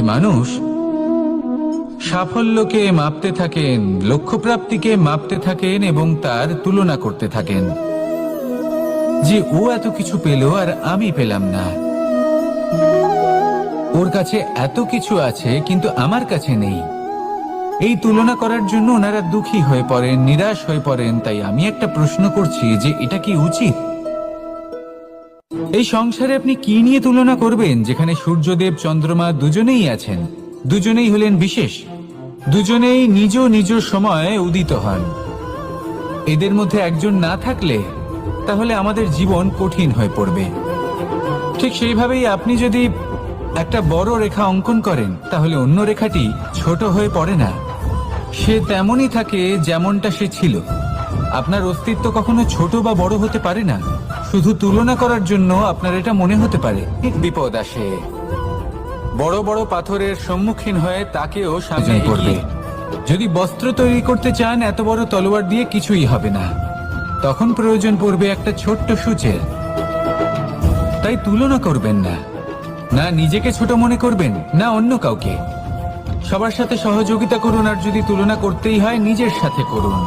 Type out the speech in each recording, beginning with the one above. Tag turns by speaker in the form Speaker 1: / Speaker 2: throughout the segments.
Speaker 1: যে মানুষ সাফল্যকে মাপতে থাকেন, লক্ষ্যপ্রাপ্তিকে মাপতে থাকেন এবং তার তুলনা করতে থাকেন। যে ও এত কিছু পেল আর আমি পেলাম না। ওর কাছে এত কিছু আছে কিন্তু আমার কাছে নেই। এই তুলনা করার জন্য ওনারা দুঃখী হয়ে পড়েন, নিরাশ হয়ে পড়েন, তাই আমি একটা প্রশ্ন করছি যে এটা কি উচিত? এই সংসারে আপনি কি নিয়ে তুলনা করবেন? যেখানে সূর্যদেব, চন্দ্রমা দুজনেই আছেন। দুজনেই হলেন বিশেষ। দুজনেই নিজ নিজ সময়ে উদিত হন। এদের মধ্যে একজন না থাকলে তাহলে আমাদের জীবন কঠিন হয়ে পড়বে। ঠিক সেইভাবেই আপনি যদি একটা বড় রেখা অঙ্কন করেন, তাহলে অন্য রেখাটি ছোট হয়ে পড়ে না। সে তেমনই থাকে যেমনটা সে ছিল। আপনার অস্তিত্ব কখনো ছোট বা বড় হতে পারে না। শুধু তুলনা করার জন্য আপনার এটা মনে হতে পারে। বিপদ আসে। বড় বড় পাথরের সম্মুখীন হয়ে তাকেও সামনে পড়বে যদি বস্ত্র তৈরি করতে চান এত বড় তলোয়ার দিয়ে কিছুই হবে না। তখন প্রয়োজন পড়বে একটা ছোট্ট সূচের তাই তুলনা করবেন না। না নিজেকে ছোট মনে করবেন না অন্য কাউকে। সবার সাথে সহযোগিতা করুন আর যদি তুলনা করতেই হয় নিজের সাথে করুন।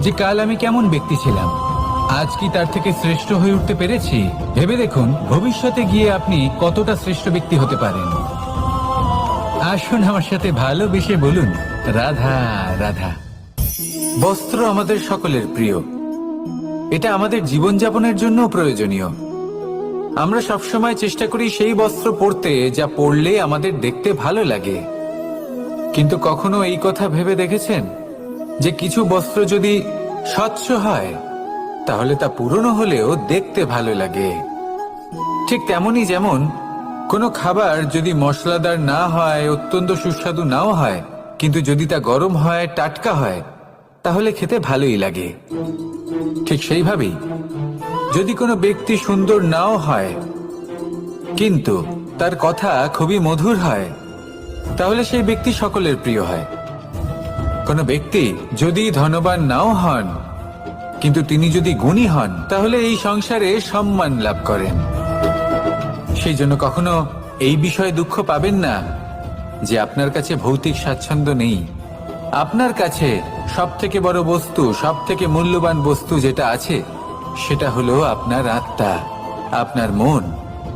Speaker 1: যে কাল আমি কেমন ব্যক্তি ছিলাম। আজ কি তার থেকে শ্রেষ্ঠ হয়ে উঠতে পেরেছি? ভেবে দেখুন, ভবিষ্যতে গিয়ে আপনি কতটা শ্রেষ্ঠ ব্যক্তি হতে পারেন। আসুন আমার সাথে ভালোবেসে বলুন, রাধা রাধা। বস্ত্র আমাদের সকলের প্রিয়। এটা আমাদের জীবনযাপনের জন্য প্রয়োজনীয়। আমরা সবসময় চেষ্টা করি সেই বস্ত্র পরতে যা পরলে আমাদের দেখতে ভালো লাগে। কিন্তু কখনো এই কথা ভেবে দেখেছেন? যে কিছু বস্ত্র যদি স্বচ্ছ হয় তাহলে তা পুরনো হলেও দেখতে ভালো লাগে। ঠিক তেমনই যেমন কোনো খাবার যদি মশলাদার না হয়, অত্যন্ত সুস্বাদু নাও হয়, কিন্তু যদি তা গরম হয়, টাটকা হয়, তাহলে খেতে ভালোই লাগে। ঠিক সেইভাবেই যদি কোনো ব্যক্তি সুন্দর নাও হয়, কিন্তু তার কথা খুবই মধুর হয়, তাহলে সেই ব্যক্তি সকলের প্রিয় হয়। কোনো ব্যক্তি যদি ধনবান নাও হন কিন্তু তিনি যদি গুণী হন, তাহলে এই সংসারে সম্মান লাভ করেন। সেই জন্য কখনো এই বিষয়ে দুঃখ পাবেন না যে আপনার কাছে ভৌতিক স্বাচ্ছন্দ্য নেই। আপনার কাছে সব থেকে বড় বস্তু সব থেকে মূল্যবান বস্তু যেটা আছে, সেটা হলো আপনার আত্মা, আপনার মন,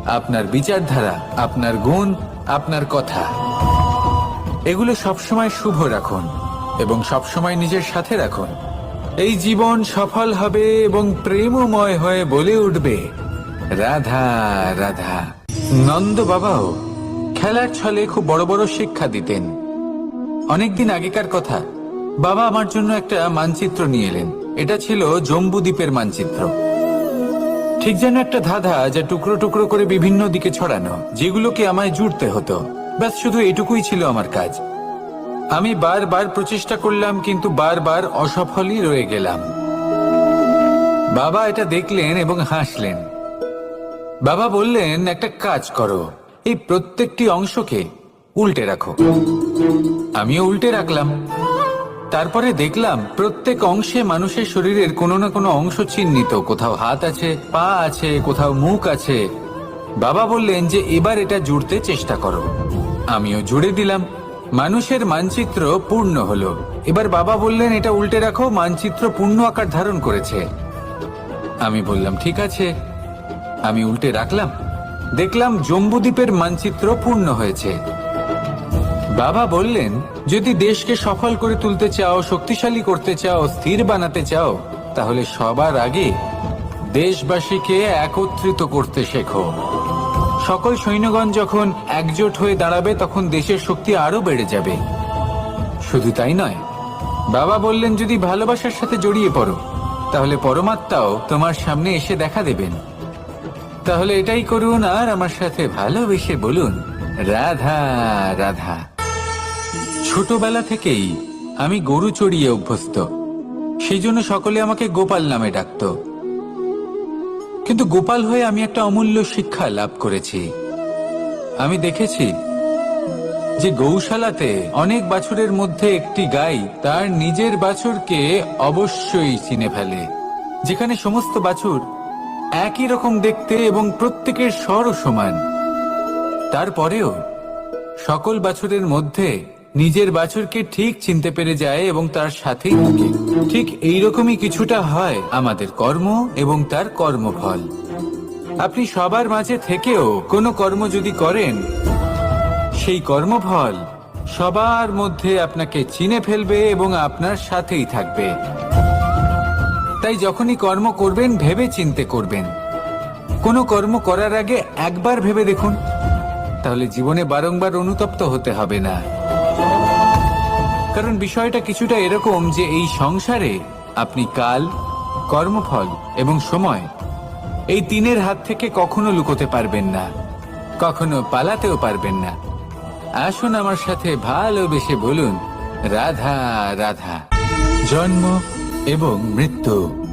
Speaker 1: আপনার বিচারধারা, আপনার গুণ, আপনার কথা। এগুলো সবসময় শুভ রাখুন এবং সবসময় নিজের সাথে রাখুন। এই জীবন সফল হবে এবং প্রেমময় হয়ে বলে উঠবে। রাধা রাধা। নন্দ বাবাও, খেলার ছলে খুব বড় বড় শিক্ষা দিতেন। অনেকদিন আগেকার কথা, বাবা আমার জন্য একটা মানচিত্র নিয়ে এলেন। এটা ছিল জম্বু দ্বীপের মানচিত্র। ঠিক যেন একটা ধাঁধা যা টুকরো টুকরো করে বিভিন্ন দিকে ছড়ানো, যেগুলোকে আমায় জুড়তে হতো। ব্যাস, শুধু এটুকুই ছিল আমার কাজ। আমি বারবার প্রচেষ্টা করলাম, কিন্তু বারবার অসফলই রয়ে গেলাম। বাবা এটা দেখলেন এবং হাসলেন। বাবা বললেন, একটা কাজ করো, এই প্রত্যেকটি অংশকে উল্টে রাখো। আমিও উল্টে রাখলাম। তারপরে দেখলাম, প্রত্যেক অংশে মানুষের শরীরের কোনো না কোনো অংশ চিহ্নিত। কোথাও হাত আছে, পা আছে, কোথাও মুখ আছে। বাবা বললেন যে, এবার এটা জুড়তে চেষ্টা করো। আমিও জুড়ে দিলাম। মানুষের মানচিত্র পূর্ণ হলো। এবার বাবা বললেন, এটা উল্টে রাখো, মানচিত্র পূর্ণ আকার ধারণ করেছে। আমি বললাম, ঠিক আছে। আমি উল্টে রাখলাম। দেখলাম জম্বুদ্বীপের মানচিত্র পূর্ণ হয়েছে। বাবা বললেন, যদি দেশকে সফল করে তুলতে চাও, শক্তিশালী করতে চাও, স্থির বানাতে চাও, তাহলে সবার আগে দেশবাসীকে একত্রিত করতে শেখো। সকল সৈন্যগণ যখন একজোট হয়ে দাঁড়াবে, তখন দেশের শক্তি আরও বেড়ে যাবে। শুধু তাই নয়, বাবা বললেন, যদি ভালোবাসার সাথে জড়িয়ে পড়ো, তাহলে পরমাত্মাও তোমার সামনে এসে দেখা দেবেন। তাহলে এটাই করুন আর আমার সাথে ভালোবেসে বলুন, রাধা রাধা। ছোটবেলা থেকেই আমি গরু চড়িয়ে অভ্যস্ত। সেই জন্য সকলে আমাকে গোপাল নামে ডাকত। কিন্তু গোপাল হয়ে আমি একটা অমূল্য শিক্ষা লাভ করেছি। আমি দেখেছি যে গৌশালাতে অনেক বাছুরের মধ্যে একটি গাই তার নিজের বাছুরকে অবশ্যই চিনে ফেলে, যেখানে সমস্ত বাছুর একই রকম দেখতে এবং প্রত্যেকের স্বরও সমান। তারপরেও সকল বাছুরের মধ্যে নিজের বাছুরকে ঠিক চিনতে পেরে যায় এবং তার সাথেই থাকে। ঠিক এইরকমই কিছুটা হয় আমাদের কর্ম এবং তার কর্মফল। আপনি সবার মাঝে থেকেও কোনো কর্ম যদি করেন, সেই কর্মফল সবার মধ্যে আপনাকে চিনে ফেলবে এবং আপনার সাথেই থাকবে। তাই যখনই কর্ম করবেন, ভেবে চিনতে করবেন। কোনো কর্ম করার আগে একবার ভেবে দেখুন। তাহলে জীবনে বারংবার অনুতপ্ত হতে হবে না। কারণ বিষয়টা কিছুটা এরকম যে এই সংসারে আপনি কাল, কর্মফল এবং সময় এই তিনের হাত থেকে কখনো লুকোতে পারবেন না, কখনো পালাতেও পারবেন না। আসুন আমার সাথে ভালোবেসে বলুন, রাধা রাধা। জন্ম এবং মৃত্যু।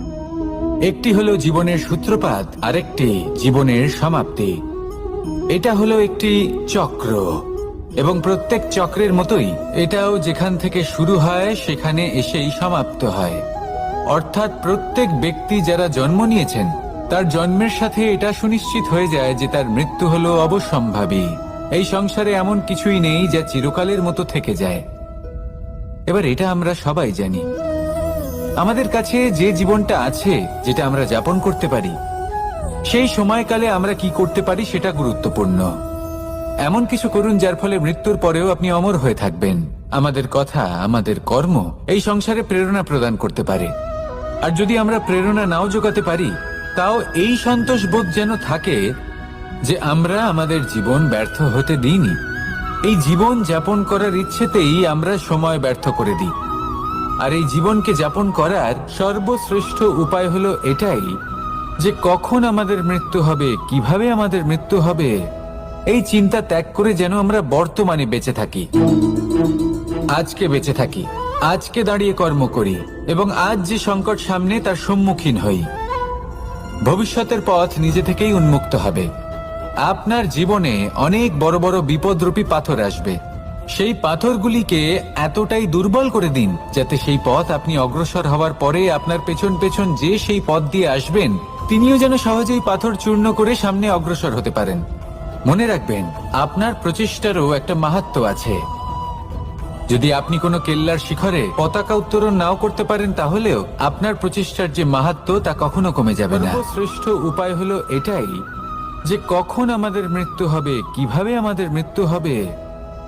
Speaker 1: একটি হলো জীবনের সূত্রপাত, আরেকটি জীবনের সমাপ্তি। এটা হলো একটি চক্র। এবং প্রত্যেক চক্রের মতোই এটাও যেখান থেকে শুরু হয়, সেখানে এসেই সমাপ্ত হয়। অর্থাৎ প্রত্যেক ব্যক্তি যারা জন্ম নিয়েছেন, তার জন্মের সাথে এটা সুনিশ্চিত হয়ে যায় যে তার মৃত্যু হলো অবসম্ভাবী। এই সংসারে এমন কিছুই নেই যা চিরকালের মতো থেকে যায়। এবার এটা আমরা সবাই জানি। আমাদের কাছে যে জীবনটা আছে, যেটা আমরা যাপন করতে পারি, সেই সময়কালে আমরা কি করতে পারি সেটা গুরুত্বপূর্ণ। এমন কিছু করুন যার ফলে মৃত্যুর পরেও আপনি অমর হয়ে থাকবেন। আমাদের কথা, আমাদের কর্ম এই সংসারে প্রেরণা প্রদান করতে পারে। আর যদি আমরা প্রেরণা নাও জোগাতে পারি, তাও এই সন্তোষ বোধ যেন থাকে যে আমরা আমাদের জীবন ব্যর্থ হতে দিইনি। এই জীবন যাপন করার ইচ্ছেতেই আমরা সময় ব্যর্থ করে দিই। আর এই জীবনকে যাপন করার সর্বশ্রেষ্ঠ উপায় হলো এটাই যে কখন আমাদের মৃত্যু হবে, কীভাবে আমাদের মৃত্যু হবে এই চিন্তা ত্যাগ করে যেন আমরা বর্তমানে বেঁচে থাকি। আজকে বেঁচে থাকি। আজকে দাঁড়িয়ে কর্ম করি এবং আজ যে সংকট সামনে তার সম্মুখীন হই। ভবিষ্যতের পথ নিজে থেকেই উন্মুক্ত হবে। আপনার জীবনে অনেক বড় বড় বিপদরূপী পাথর আসবে। সেই পাথরগুলিকে এতটাই দুর্বল করে দিন যাতে সেই পথ আপনি অগ্রসর হওয়ার পরে আপনার পেছন পেছন যে সেই পথ দিয়ে আসবেন, তিনিও যেন সহজেই পাথর চূর্ণ করে সামনে অগ্রসর হতে পারেন। মনে রাখবেন, আপনার প্রচেষ্টারও একটা মাহাত্ম আছে। যদি আপনি কোনো কেল্লার শিখরে পতাকা উত্তোলন নাও করতে পারেন তাহলেও আপনার প্রচেষ্টার যে মাহাত্ম তা কখনো কমে যাবে না। শ্রেষ্ঠ উপায় হলো এটাই যে কখন আমাদের মৃত্যু হবে, কীভাবে আমাদের মৃত্যু হবে,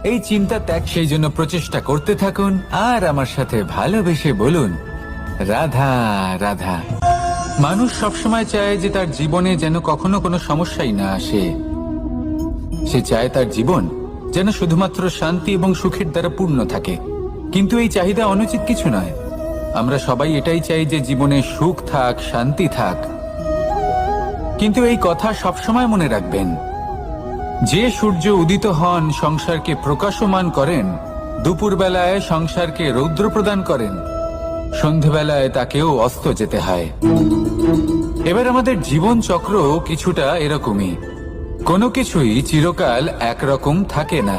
Speaker 1: এই চিন্তা ত্যাগ সেই জন্য প্রচেষ্টা করতে থাকুন আর আমার সাথে ভালোবেসে বলুন, রাধা রাধা। মানুষ সবসময় চায় যে তার জীবনে যেন কখনো কোনো সমস্যাই না আসে। সে চায় তার জীবন যেন শুধুমাত্র শান্তি এবং সুখের দ্বারা পূর্ণ থাকে। কিন্তু এই চাহিদা অনুচিত কিছু নয়। আমরা সবাই এটাই চাই যে জীবনে সুখ থাক, শান্তি থাক। কিন্তু এই কথা সবসময় মনে রাখবেন। যে সূর্য উদিত হন, সংসারকে প্রকাশমান করেন, দুপুরবেলায় সংসারকে রৌদ্র প্রদান করেন, সন্ধেবেলায় তাকেও অস্ত যেতে হয়। এবার আমাদের জীবন চক্র কিছুটা এরকমই। কোনো কিছুই চিরকাল একরকম থাকে না।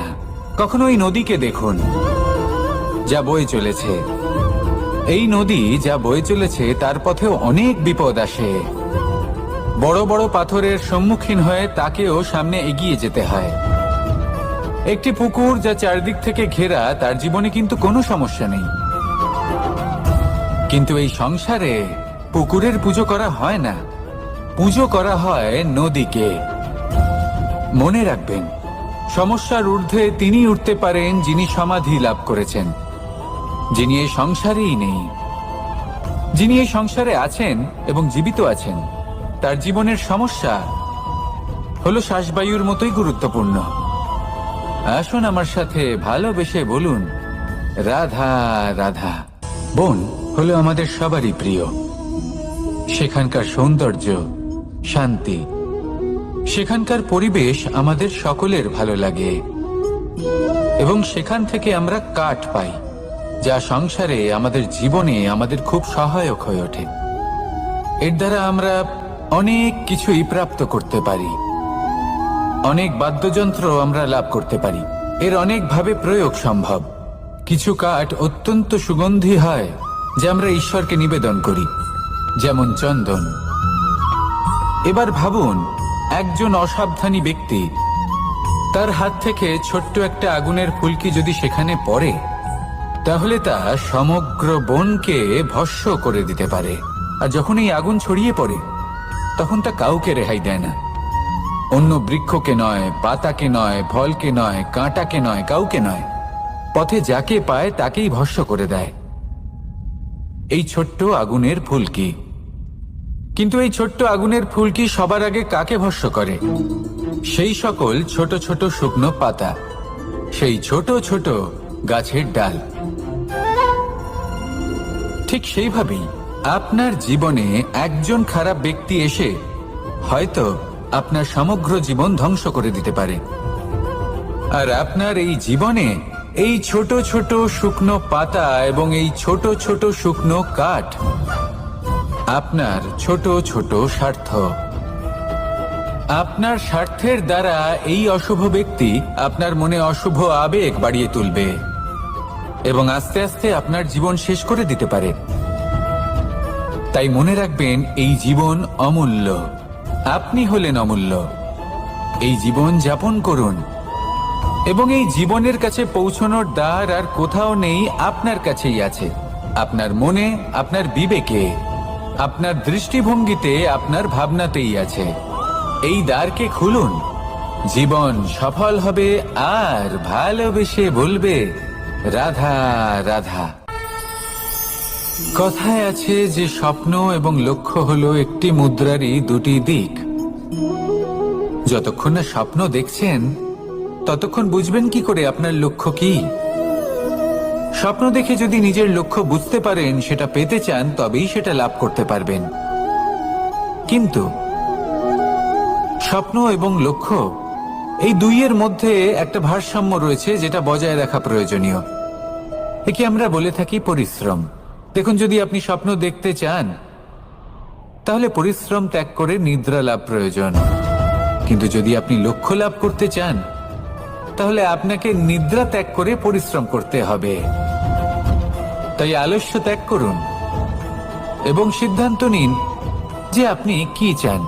Speaker 1: কখনো এই নদীকে দেখুন, যা বয়ে চলেছে। এই নদী যা বয়ে চলেছে, তার পথেও অনেক বিপদ আসে। বড় বড় পাথরের সম্মুখীন হয়ে তাকেও সামনে এগিয়ে যেতে হয়। একটি পুকুর যা চারদিক থেকে ঘেরা, তার জীবনে কিন্তু কোনো সমস্যা নেই। কিন্তু এই সংসারে পুকুরের পুজো করা হয় না। পুজো করা হয় নদীকে। মনে রাখবেন, সমস্যার ঊর্ধ্বে তিনি উঠতে পারেন যিনি সমাধি লাভ করেছেন। যিনি এই সংসারেই নেই। যিনি এই সংসারে আছেন এবং জীবিত আছেন, তার জীবনের সমস্যা হলো শ্বাসবায়ুর মতোই গুরুত্বপূর্ণ। আসুন আমার সাথে ভালোবেসে বলুন, রাধা রাধা। বোন হলো আমাদের সবারই প্রিয়। সেখানকার সৌন্দর্য, শান্তি সেখানকার পরিবেশ আমাদের সকলের ভালো লাগে। এবং সেখান থেকে আমরা কাঠ পাই, যা সংসারে, আমাদের জীবনে, আমাদের খুব সহায়ক হয়ে ওঠে। এর দ্বারা আমরা অনেক কিছুই প্রাপ্ত করতে পারি। অনেক বাদ্যযন্ত্র আমরা লাভ করতে পারি। এর অনেকভাবে প্রয়োগ সম্ভব। কিছু কাঠ অত্যন্ত সুগন্ধি হয়, যা আমরা ঈশ্বরকে নিবেদন করি, যেমন চন্দন। এবার ভাবুন একজন অসাবধানী ব্যক্তি। তার হাত থেকে ছোট্ট একটা আগুনের ফুলকি যদি সেখানে পড়ে, তাহলে তা সমগ্র বনকে ভস্য করে দিতে পারে। আর যখন এই আগুন ছড়িয়ে পড়ে, তখন তা কাউকে রেহাই দেয় না। অন্য বৃক্ষকে নয়, পাতাকে নয়, ফলকে নয়, কাঁটাকে নয়, কাউকে নয়। পথে যাকে পায় তাকেই ভস্য করে দেয়। এই ছোট্ট আগুনের ফুলকি। কিন্তু এই ছোট্ট আগুনের ফুলকি সবার আগে কাকে ভস্য করে? সেই সকল ছোট ছোট শুকনো পাতা, সেই ছোট ছোট গাছের ডাল। ঠিক সেইভাবেই আপনার জীবনে একজন খারাপ ব্যক্তি এসে হয়তো আপনার সমগ্র জীবন ধ্বংস করে দিতে পারে। আর আপনার এই জীবনে এই ছোট ছোট শুকনো পাতা এবং এই ছোট ছোট শুকনো কাঠ আপনার ছোট ছোট স্বার্থ। আপনার স্বার্থের দ্বারা এই অশুভ ব্যক্তি আপনার মনে অশুভ আবেগ বাড়িয়ে তুলবে এবং আস্তে আস্তে আপনার জীবন শেষ করে দিতে পারে। তাই মনে রাখবেন, এই জীবন অমূল্য। আপনি হলেন অমূল্য। এই জীবন যাপন করুন। এবং এই জীবনের কাছে পৌঁছানোর দ্বার আর কোথাও নেই আপনার কাছেই আছে। আপনার মনে, আপনার বিবেকে। আপনার দৃষ্টিভঙ্গিতে আপনার ভাবনাতেই আছে। এই দ্বারকে খুলুন। জীবন সফল হবে আর ভালোবেসে বলবে, রাধা রাধা। কথায় আছে যে স্বপ্ন এবং লক্ষ্য হলো একটি মুদ্রারই দুটি দিক। যতক্ষণ না স্বপ্ন দেখছেন, ততক্ষণ বুঝবেন কি করে আপনার লক্ষ্য কি। স্বপ্ন দেখে যদি নিজের লক্ষ্য বুঝতে পারেন, সেটা পেতে চান, তবেই সেটা লাভ করতে পারবেন। কিন্তু স্বপ্ন এবং লক্ষ্য, এই দুইয়ের মধ্যে একটা ভারসাম্য রয়েছে যেটা বজায় রাখা প্রয়োজনীয়। একে আমরা বলে থাকি পরিশ্রম। দেখুন, যদি আপনি স্বপ্ন দেখতে চান, তাহলে পরিশ্রম ত্যাগ করে নিদ্রা লাভ প্রয়োজন। কিন্তু যদি আপনি লক্ষ্য লাভ করতে চান, তাহলে আপনাকে নিদ্রা ত্যাগ করে পরিশ্রম করতে হবে। তাই আলস্য ত্যাগ করুন এবং সিদ্ধান্ত নিন যে আপনি কি চান।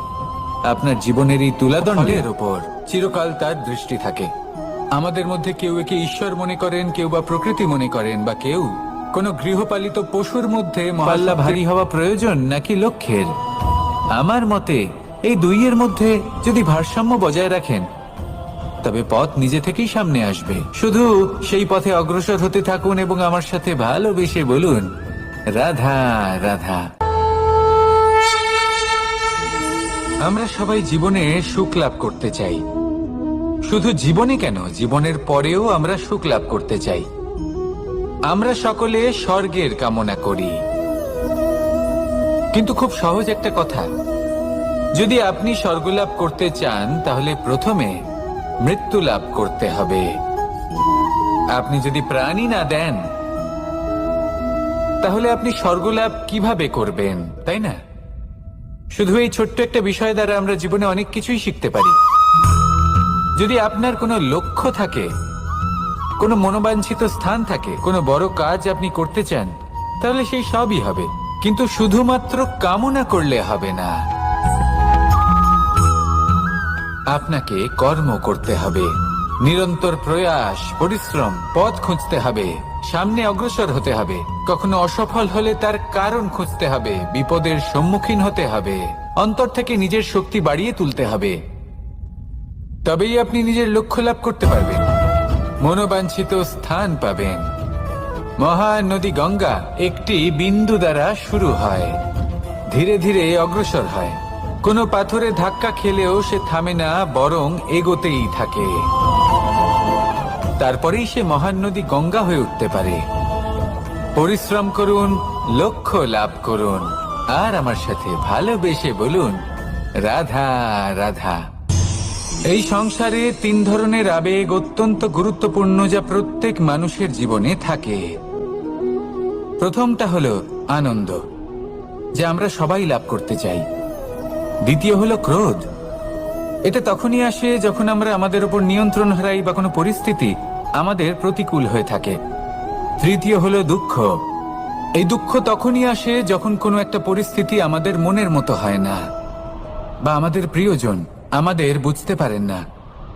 Speaker 1: আপনার জীবনের এই তুলাদণ্ডের ওপর চিরকাল তার দৃষ্টি থাকে। আমাদের মধ্যে কেউ একে ঈশ্বর মনে করেন কেউ বা প্রকৃতি মনে করেন বা কেউ কোনো গৃহপালিত পশুর মধ্যে মহল্লা ভারী হওয়া প্রয়োজন নাকি লক্ষ্যের? আমার মতে এই দুইয়ের মধ্যে যদি ভারসাম্য বজায় রাখেন তবে পথ নিজে থেকেই সামনে আসবে। শুধু সেই পথে অগ্রসর হতে থাকুন এবং আমার সাথে ভালোবেসে বলুন, রাধা রাধা। আমরা সবাই জীবনে সুখ লাভ করতে চাই। শুধু জীবনে কেন? জীবনের পরেও আমরা সুখ লাভ করতে চাই। আমরা সকলে স্বর্গের কামনা করি। কিন্তু খুব সহজ একটা কথা। যদি আপনি স্বর্গ লাভ করতে চান, তাহলে প্রথমে মৃত্যু লাভ করতে হবে। আপনি যদি প্রাণই না দেন, তাহলে আপনি স্বর্গলাভ কীভাবে করবেন, তাই না? শুধু এই ছোট্ট একটা বিষয় দ্বারা আমরা জীবনে অনেক কিছুই শিখতে পারি। যদি আপনার কোনো লক্ষ্য থাকে, কোনো মনোবাঞ্ছিত স্থান থাকে, কোনো বড় কাজ আপনি করতে চান, তাহলে সেই সবই হবে। কিন্তু শুধুমাত্র কামনা করলে হবে না। আপনাকে কর্ম করতে হবে। নিরন্তর প্রয়াস, পরিশ্রম, পথ খুঁজতে হবে। সামনে অগ্রসর হতে হবে। কখনো অসফল হলে তার কারণ খুঁজতে হবে। বিপদের সম্মুখীন হতে হবে। অন্তর থেকে নিজের শক্তি বাড়িয়ে তুলতে হবে। তবেই আপনি নিজের লক্ষ্য লাভ করতে পারবেন। মনোবাঞ্ছিত স্থান পাবেন। মহান নদী গঙ্গা একটি বিন্দু দ্বারা শুরু হয়। ধীরে ধীরে অগ্রসর হয়। কোনো পাথরে ধাক্কা খেলেও সে থামে না, বরং এগোতেই থাকে। তারপরেই সে মহান নদী গঙ্গা হয়ে উঠতে পারে। পরিশ্রম করুন, লক্ষ্য লাভ করুন, আর আমার সাথে ভালোবেসে বলুন, রাধা রাধা। এই সংসারে তিন ধরনের আবেগ অত্যন্ত গুরুত্বপূর্ণ যা প্রত্যেক মানুষের জীবনে থাকে। প্রথমটা হলো আনন্দ, যা আমরা সবাই লাভ করতে চাই। দ্বিতীয় হলো ক্রোধ। এটা তখনই আসে যখন আমরা আমাদের উপর নিয়ন্ত্রণ হারাই বা কোনো পরিস্থিতি আমাদের প্রতিকূল হয়ে থাকে। তৃতীয় হলো দুঃখ। এই দুঃখ তখনই আসে যখন কোনো একটা পরিস্থিতি আমাদের মনের মতো হয় না বা আমাদের প্রিয়জন আমাদের বুঝতে পারেন না।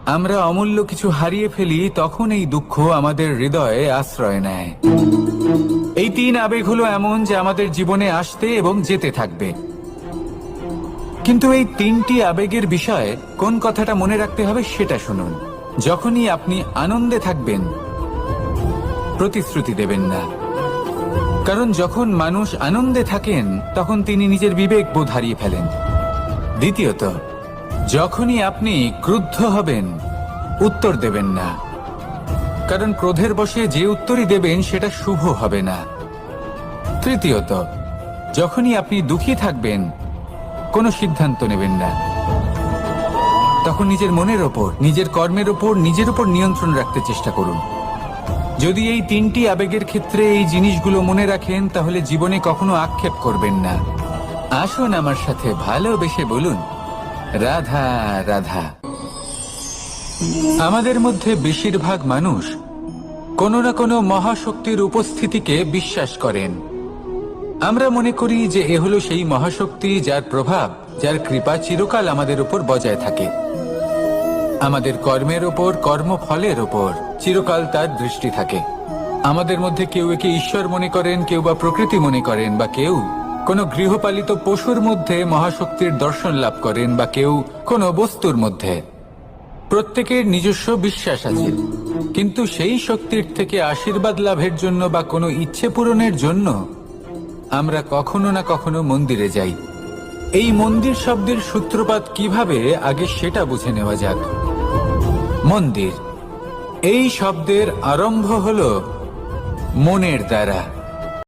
Speaker 1: আমরা অমূল্য কিছু হারিয়ে ফেলি, তখন এই দুঃখ আমাদের হৃদয়ে আশ্রয় নেয়। এই তিন আবেগ হলো এমন যে আমাদের জীবনে আসতে এবং যেতে থাকবে। কিন্তু এই তিনটি আবেগের বিষয়ে কোন কথাটা মনে রাখতে হবে সেটা শুনুন। যখনই আপনি আনন্দে থাকবেন, প্রতিশ্রুতি দেবেন না। কারণ যখন মানুষ আনন্দে থাকেন, তখন তিনি নিজের বিবেক বোধ হারিয়ে ফেলেন। দ্বিতীয়ত, যখনই আপনি ক্রুদ্ধ হবেন, উত্তর দেবেন না। কারণ ক্রোধের বসে যে উত্তরই দেবেন, সেটা শুভ হবে না। তৃতীয়ত, যখনই আপনি দুঃখী থাকবেন কোনো সিদ্ধান্ত নেবেন না। তখন নিজের মনের ওপর, নিজের কর্মের ওপর, নিজের ওপর নিয়ন্ত্রণ রাখতে চেষ্টা করুন। যদি এই তিনটি আবেগের ক্ষেত্রে এই জিনিসগুলো মনে রাখেন, তাহলে জীবনে কখনো আক্ষেপ করবেন না। আসুন আমার সাথে ভালোবেসে বলুন, রাধা রাধা। আমাদের মধ্যে বেশিরভাগ মানুষ কোনো না কোনো মহাশক্তির উপস্থিতিকে বিশ্বাস করেন। আমরা মনে করি যে এ হলো সেই মহাশক্তি যার প্রভাব, যার কৃপা চিরকাল আমাদের উপর বজায় থাকে। আমাদের কর্মের ওপর কর্মফলের ওপর চিরকাল তার দৃষ্টি থাকে। আমাদের মধ্যে কেউ একে ঈশ্বর মনে করেন, কেউ বা প্রকৃতি মনে করেন, বা কেউ কোনো গৃহপালিত পশুর মধ্যে মহাশক্তির দর্শন লাভ করেন, বা কেউ কোনো বস্তুর মধ্যে। প্রত্যেকের নিজস্ব বিশ্বাস আছে। কিন্তু সেই শক্তির থেকে আশীর্বাদ লাভের জন্য বা কোনো ইচ্ছে পূরণের জন্য আমরা কখনো না কখনো মন্দিরে যাই। এই মন্দির শব্দের সূত্রপাত কীভাবে, আগে সেটা বুঝে নেওয়া যাক। মন্দির। এই শব্দের আরম্ভ হল মনের দ্বারা।